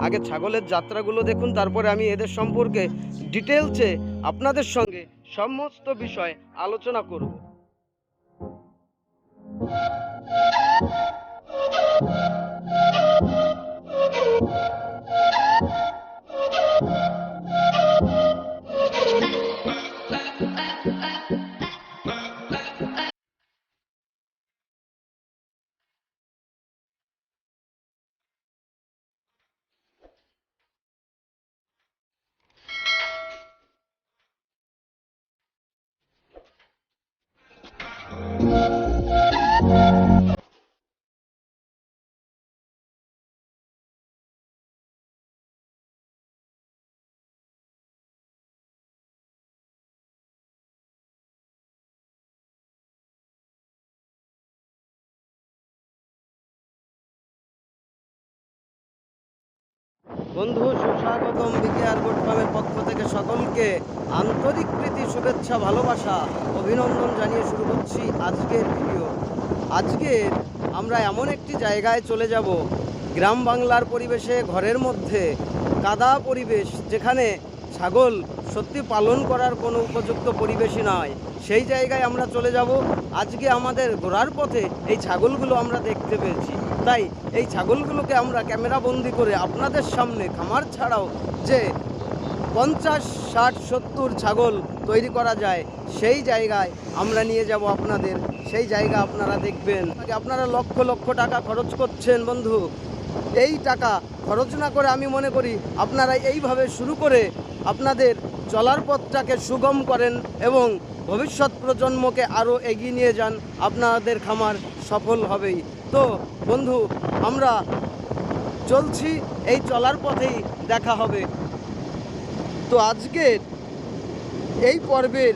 আগে ছাগলের যাত্রাগুলো দেখুন, তারপরে আমি এদের সম্পর্কে ডিটেলসে আপনাদের সঙ্গে সমস্ত বিষয় আলোচনা করব। বন্ধু, সুস্বাগতম বিকেআর গোট ফার্মের পক্ষ থেকে সকলকে আন্তরিক প্রীতি, শুভেচ্ছা, ভালোবাসা, অভিনন্দন জানিয়ে শুরু করছি আজকের ভিডিও। আজকে আমরা এমন একটি জায়গায় চলে যাব, গ্রাম বাংলার পরিবেশে, ঘরের মধ্যে, কাদা পরিবেশ, যেখানে ছাগল সত্যি পালন করার কোনো উপযুক্ত পরিবেশই নয় সেই জায়গায় আমরা চলে যাব। আজকে আমাদের ঘোরার পথে এই ছাগলগুলো আমরা দেখতে পেয়েছি। তাই এই ছাগলগুলোকে আমরা ক্যামেরা বন্দি করে আপনাদের সামনে খামার ছাড়াও যে পঞ্চাশ, ষাট, সত্তর ছাগল তৈরি করা যায়, সেই জায়গায় আমরা নিয়ে যাব আপনাদের। সেই জায়গা আপনারা দেখবেন। আপনারা লক্ষ লক্ষ টাকা খরচ করছেন বন্ধু। এই টাকা খরচ না করে আমি মনে করি আপনারা এইভাবে শুরু করে আপনাদের চলার পথটাকে সুগম করেন এবং ভবিষ্যৎ প্রজন্মকে আরও এগিয়ে নিয়ে যান, আপনাদের খামার সফল হবেই। তো বন্ধু, আমরা চলছি, এই চলার পথেই দেখা হবে। তো আজকের এই পর্বের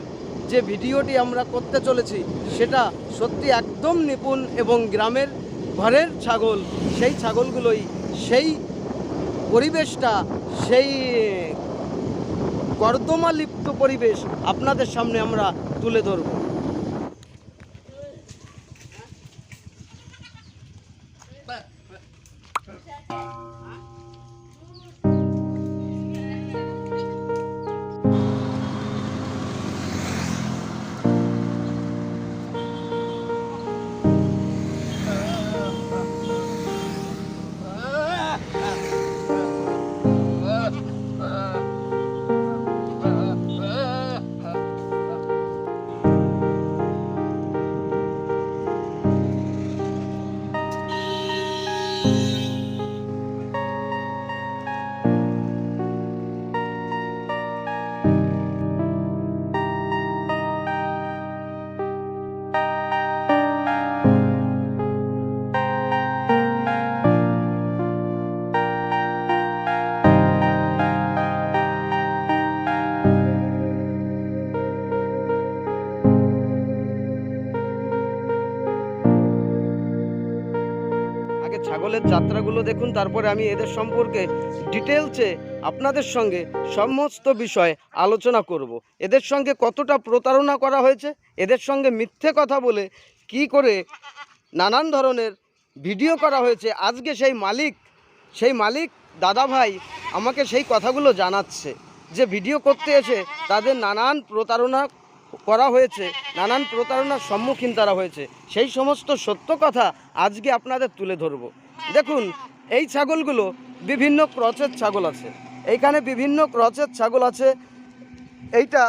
যে ভিডিওটি আমরা করতে চলেছি, সেটা সত্যি একদম নিপুণ এবং গ্রামের ঘরের ছাগল সেই ছাগলগুলোই সেই পরিবেশটা সেই কর্দমালিপ্ত পরিবেশ আপনাদের সামনে আমরা তুলে ধরব। যাত্রাগুলো দেখুন, তারপরে আমি এদের সম্পর্কে ডিটেলসে আপনাদের সঙ্গে সমস্ত বিষয় আলোচনা করব। এদের সঙ্গে কতটা প্রতারণা করা হয়েছে, এদের সঙ্গে মিথ্যে কথা বলে কি করে নানান ধরনের ভিডিও করা হয়েছে, আজকে সেই মালিক সেই মালিক দাদা ভাই আমাকে সেই কথাগুলো জানাচ্ছে, যে ভিডিও করতে এসে তাদের নানান প্রতারণা করা হয়েছে, নানান প্রতারণার সম্মুখীন তারা হয়েছে সেই সমস্ত সত্য কথা আজকে আপনাদের তুলে ধরব দেখুন এই ছাগলগুলো বিভিন্ন ক্রচের ছাগল আছে। এইখানে বিভিন্ন ক্রচের ছাগল আছে। এইটা,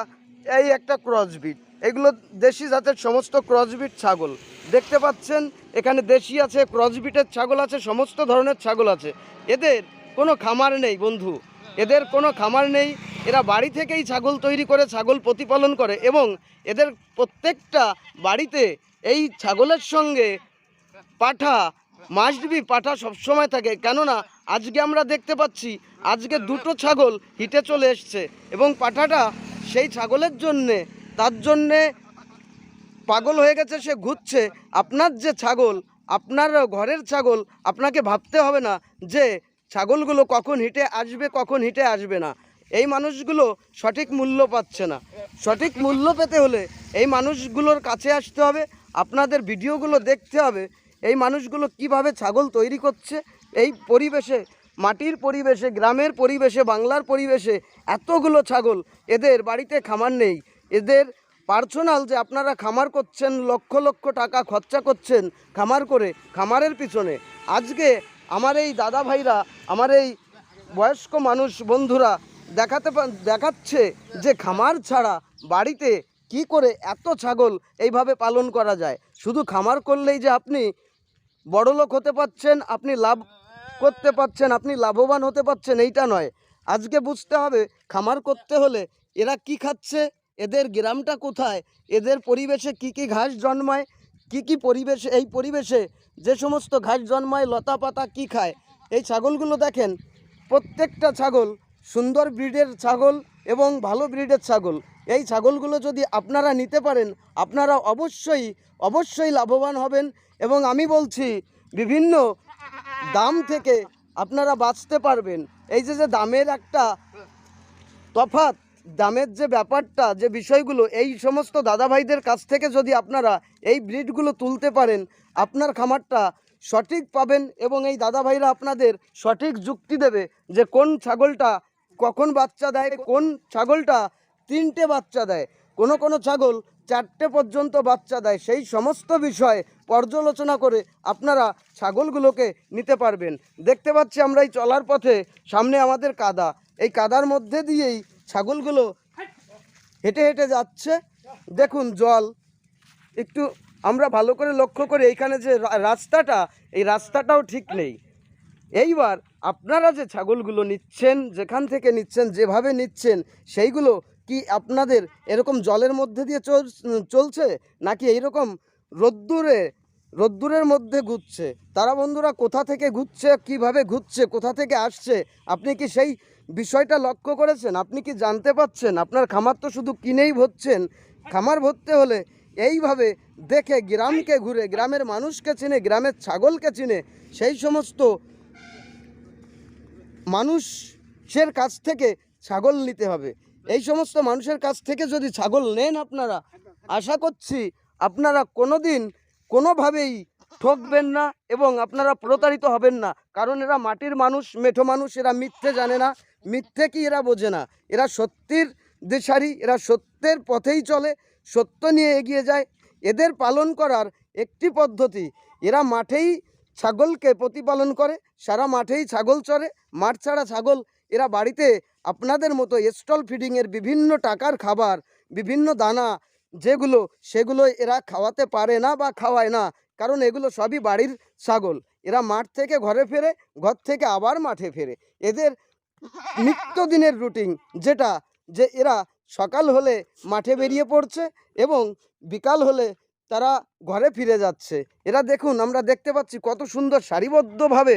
এই একটা ক্রসবিট এগুলো দেশি জাতের সমস্ত ক্রসবিট ছাগল। দেখতে পাচ্ছেন, এখানে দেশি আছে ক্রসবিটের ছাগল আছে, সমস্ত ধরনের ছাগল আছে। এদের কোনো খামার নেই, বন্ধু। এদের কোনো খামার নেই। এরা বাড়ি থেকেই ছাগল তৈরি করে, ছাগল প্রতিপালন করে এবং এদের প্রত্যেকটা বাড়িতে এই ছাগলের সঙ্গে পাঠা মাস্ট বি পাঠা সবসময় থাকে, কেননা আজকে আমরা দেখতে পাচ্ছি, আজকে দুটো ছাগল হিটে চলে এসছে এবং পাঠাটা সেই ছাগলের জন্যে, তার জন্যে পাগল হয়ে গেছে, সে ঘুরছে। আপনার যে ছাগল, আপনার ঘরের ছাগল, আপনাকে ভাবতে হবে না যে ছাগলগুলো কখন হিটে আসবে, কখন হিটে আসবে না। এই মানুষগুলো সঠিক মূল্য পাচ্ছে না। সঠিক মূল্য পেতে হলে এই মানুষগুলোর কাছে আসতে হবে, আপনাদের ভিডিওগুলো দেখতে হবে এই মানুষগুলো কীভাবে ছাগল তৈরি করছে? এই পরিবেশে, মাটির পরিবেশে, গ্রামের পরিবেশে, বাংলার পরিবেশে এতগুলো ছাগল এদের বাড়িতে খামার নেই। এদের পার্সোনাল যে আপনারা খামার করছেন, লক্ষ লক্ষ টাকা খরচা করছেন খামার করে, খামারের পিছনে। আজকে আমার এই দাদা ভাইরা, আমার এই বয়স্ক মানুষ বন্ধুরা দেখাতে দেখাচ্ছে যে খামার ছাড়া বাড়িতে কি করে এত ছাগল এইভাবে পালন করা যায়। শুধু খামার করলেই যে আপনি বড়লোক হতে পারছেন আপনি লাভ করতে পারছেন আপনি লাভবান হতে পারছেন এইটা নয়। আজকে বুঝতে হবে, খামার করতে হলে এরা কি খাচ্ছে, এদের গ্রামটা কোথায়, এদের পরিবেশে কি কি ঘাস জন্মায়, কি কি পরিবেশে, এই পরিবেশে যে সমস্ত ঘাস জন্মায়, লতা পাতা কি খায়, এই ছাগলগুলো দেখেন, প্রত্যেকটা ছাগল সুন্দর ব্রিডের ছাগল এবং ভালো ব্রিডের ছাগল। এই ছাগলগুলো যদি আপনারা নিতে পারেন, আপনারা অবশ্যই অবশ্যই লাভবান হবেন এবং আমি বলছি, বিভিন্ন দাম থেকে আপনারা বাঁচতে পারবেন। এই যে যে দামের একটা তফাৎ, দামের যে ব্যাপারটা, যে বিষয়গুলো, এই সমস্ত দাদাভাইদের কাছ থেকে যদি আপনারা এই ব্রিডগুলো তুলতে পারেন, আপনার খামারটা সঠিক পাবেন এবং এই দাদাভাইরা আপনাদের সঠিক যুক্তি দেবে যে কোন ছাগলটা কখন বাচ্চা দেয়, কোন ছাগলটা তিনটে বাচ্চা দেয়। কোনো কোনো ছাগল চারটে পর্যন্ত বাচ্চা দেয়। সেই সমস্ত বিষয় পর্যালোচনা করে আপনারা ছাগলগুলোকে নিতে পারবেন। দেখতে পাচ্ছি আমরা এই চলার পথে সামনে আমাদের কাদা। এই কাদার মধ্যে দিয়েই ছাগলগুলো হেঁটে হেঁটে যাচ্ছে। দেখুন জল। একটু আমরা ভালো করে লক্ষ্য করি, এইখানে যে রাস্তাটা, এই রাস্তাটাও ঠিক নেই। এইবার আপনারা যে ছাগলগুলো নিচ্ছেন, যেখান থেকে নিচ্ছেন, যেভাবে নিচ্ছেন, সেইগুলো কি আপনাদের এরকম জলের মধ্যে দিয়ে চল, চলছে? নাকি এইরকম রোদ্দুরে, রোদ্দুরের মধ্যে ঘুরছে? তারা বন্ধুরা কোথা থেকে ঘুরছে, কীভাবে ঘুরছে, কোথা থেকে আসছে? আপনি কি সেই বিষয়টা লক্ষ্য করেছেন? আপনি কি জানতে পাচ্ছেন? আপনার খামার তো শুধু কিনেই ভরছেন। খামার ভরতে হলে এইভাবে দেখে গ্রামকে ঘুরে, গ্রামের মানুষকে চিনে, গ্রামের ছাগলকে চিনে, সেই সমস্ত মানুষের কাছ থেকে ছাগল নিতে হবে। এই সমস্ত মানুষের কাছ থেকে যদি ছাগল নেন আপনারা, আশা করছি আপনারা কোনো দিন কোনোভাবেই ঠকবেন না এবং আপনারা প্রতারিত হবেন না। কারণ এরা মাটির মানুষ, মেঠো মানুষ, এরা মিথ্যে জানে না। মিথ্যে কি এরা বোঝে না? এরা সত্যির দেশারি, এরা সত্যের পথেই চলে, সত্য নিয়ে এগিয়ে যায়। এদের পালন করার একটি পদ্ধতি, এরা মাঠেই ছাগলকে প্রতিপালন করে, সারা মাঠেই ছাগল চরে, মাঠ ছাড়া ছাগল এরা বাড়িতে আপনাদের মতো স্টল ফিডিংয়ের বিভিন্ন টাকার খাবার, বিভিন্ন দানা, যেগুলো, সেগুলো এরা খাওয়াতে পারে না বা খাওয়ায় না। কারণ এগুলো সবই বাড়ির ছাগল। এরা মাঠ থেকে ঘরে ফেরে, ঘর থেকে আবার মাঠে ফেরে। এদের নিত্যদিনের রুটিন যেটা, যে এরা সকাল হলে মাঠে বেরিয়ে পড়ছে এবং বিকাল হলে তারা ঘরে ফিরে যাচ্ছে। এরা দেখুন, আমরা দেখতে পাচ্ছি কত সুন্দর সারিবদ্ধভাবে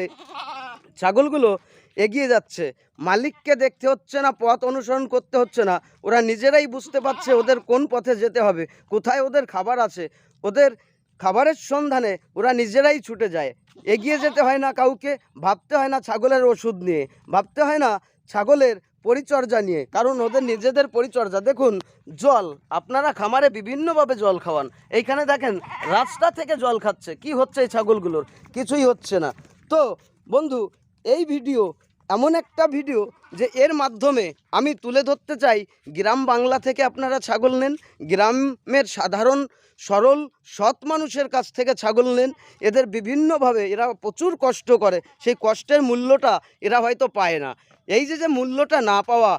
ছাগলগুলো এগিয়ে যাচ্ছে। মালিককে দেখতে হচ্ছে না, পথ অনুসরণ করতে হচ্ছে না। ওরা নিজেরাই বুঝতে পারছে ওদের কোন পথে যেতে হবে, কোথায় ওদের খাবার আছে। ওদের খাবারের সন্ধানে ওরা নিজেরাই ছুটে যায়। এগিয়ে যেতে হয় না কাউকে, ভাবতে হয় না ছাগলের ওষুধ নিয়ে, ভাবতে হয় না ছাগলের পরিচর্যা নিয়ে। কারণ ওদের নিজেদের পরিচর্যা। দেখুন, জল, আপনারা খামারে বিভিন্নভাবে জল খাওয়ান। এইখানে দেখেন, রাস্তা থেকে জল খাচ্ছে। কি হচ্ছে এই ছাগলগুলোর? কিছুই হচ্ছে না। তো, বন্ধু এই ভিডিও এমন একটা ভিডিও যে এর মাধ্যমে আমি তুলে ধরতে চাই। গ্রাম বাংলা থেকে আপনারা ছাগল নেন, গ্রামের সাধারণ, সরল, সৎ মানুষের কাছ থেকে ছাগল নেন। এদের বিভিন্নভাবে এরা প্রচুর কষ্ট করে, সেই কষ্টের মূল্যটা এরা হয়তো পায় না। এই যে যে মূল্যটা না পাওয়া,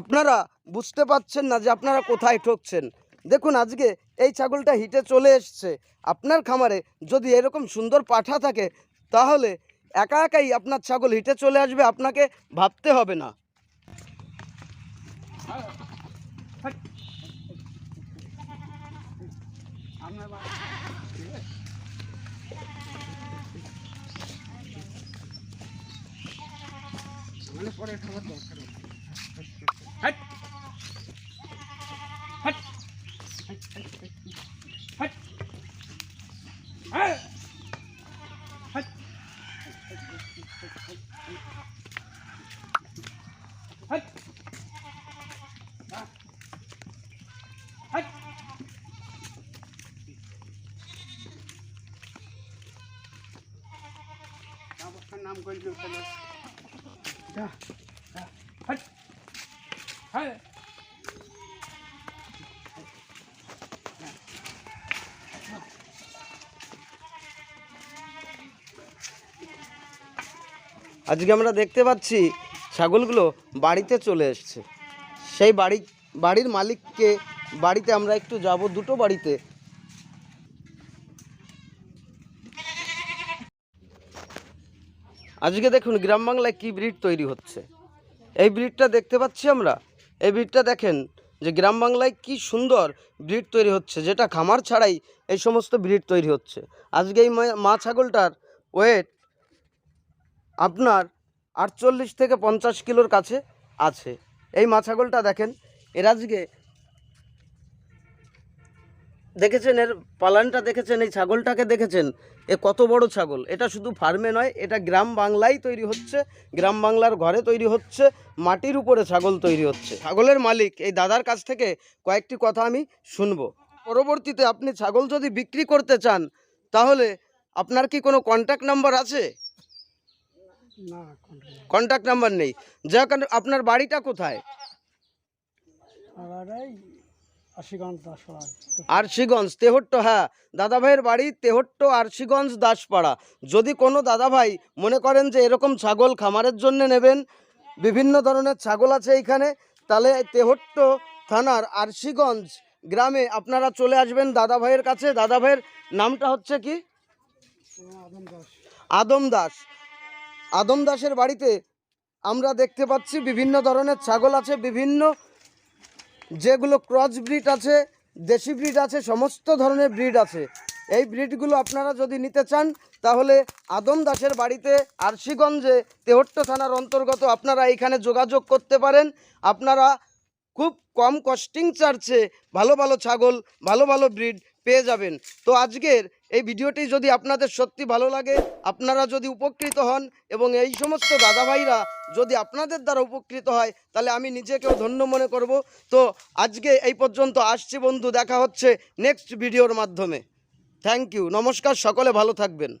আপনারা বুঝতে পারছেন না যে আপনারা কোথায় ঠকছেন। দেখুন, আজকে এই ছাগলটা হিটে চলে এসছে। আপনার খামারে যদি এরকম সুন্দর পাঠা থাকে, তাহলে একা একাই আপনার ছাগল হিটে চলে আসবে আপনাকে ভাবতে হবে না। মানে পরে খাবার দরকার। আজকে আমরা দেখতে পাচ্ছি ছাগলগুলো বাড়িতে চলে এসছে। সেই বাড়ি বাড়ির মালিককে বাড়িতে আমরা একটু যাব, দুটো বাড়িতে। আজকে দেখুন গ্রাম বাংলায় কী ব্রিড তৈরি হচ্ছে। এই ব্রিডটা দেখতে পাচ্ছি আমরা। এই ব্রিডটা দেখেন যে গ্রাম বাংলায় কি সুন্দর ব্রিড তৈরি হচ্ছে, যেটা খামার ছাড়াই এই সমস্ত ব্রিড তৈরি হচ্ছে। আজকে এই মা- ছাগলটার ওয়েট আপনার আটচল্লিশ থেকে পঞ্চাশ কিলোর কাছে আছে। এই মা ছাগলটা দেখেন, এর আজকে দেখেছেন এর পালানটা দেখেছেন এই ছাগলটাকে দেখেছেন? এ কত বড় ছাগল? এটা শুধু ফার্মে নয় এটা গ্রাম বাংলায় তৈরি হচ্ছে গ্রাম বাংলার ঘরে তৈরি হচ্ছে মাটির উপরে ছাগল তৈরি হচ্ছে। ছাগলের মালিক এই দাদার কাছ থেকে কয়েকটি কথা আমি শুনব। পরবর্তীতে আপনি ছাগল যদি বিক্রি করতে চান তাহলে আপনার কি কোনো কন্ট্যাক্ট নাম্বার আছে? কন্ট্যাক্ট নাম্বার নেই। যাক আপনার বাড়িটা কোথায় আবার এই আশিগঞ্জ দাসপাড়ায় আরশিগঞ্জ তেহট্ট হ্যাঁ। দাদাভাইয়ের বাড়ি তেহট্ট আরশিগঞ্জ দাসপাড়া। যদি কোনো দাদাভাই মনে করেন যে এরকম ছাগল খামারের জন্য নেবেন বিভিন্ন ধরনের ছাগল আছে এইখানে তাহলে তেহট্ট থানার আরশিগঞ্জ গ্রামে আপনারা চলে আসবেন দাদাভাইয়ের কাছে। দাদাভাইয়ের নামটা হচ্ছে কি? আদম দাস। আদম দাস। আদম দাসের বাড়িতে আমরা দেখতে পাচ্ছি বিভিন্ন ধরনের ছাগল আছে বিভিন্ন যেগুলো ক্রস ব্রিড আছে, দেশি ব্রিড আছে, সমস্ত ধরনের ব্রিড আছে। এই ব্রিডগুলো আপনারা যদি নিতে চান, তাহলে আদম দাসের বাড়িতে আরশিগঞ্জে তেহট্ট থানার অন্তর্গত আপনারা এইখানে যোগাযোগ করতে পারেন। আপনারা খুব কম কস্টিং চার্চে ভালো ভালো ছাগল, ভালো ভালো ব্রিড পেয়ে যাবেন। তো আজকের এই ভিডিওটি যদি আপনাদের সত্যি ভালো লাগে, আপনারা যদি উপকৃত হন এবং এই সমস্ত দাদাভাইরা যদি আপনাদের দ্বারা উপকৃত হয়, তাহলে আমি নিজেকেও ধন্য মনে করব। তো আজকে এই পর্যন্ত আসছি বন্ধু, দেখা হচ্ছে নেক্সট ভিডিওর মাধ্যমে। থ্যাংক ইউ নমস্কার, সকলে ভালো থাকবেন।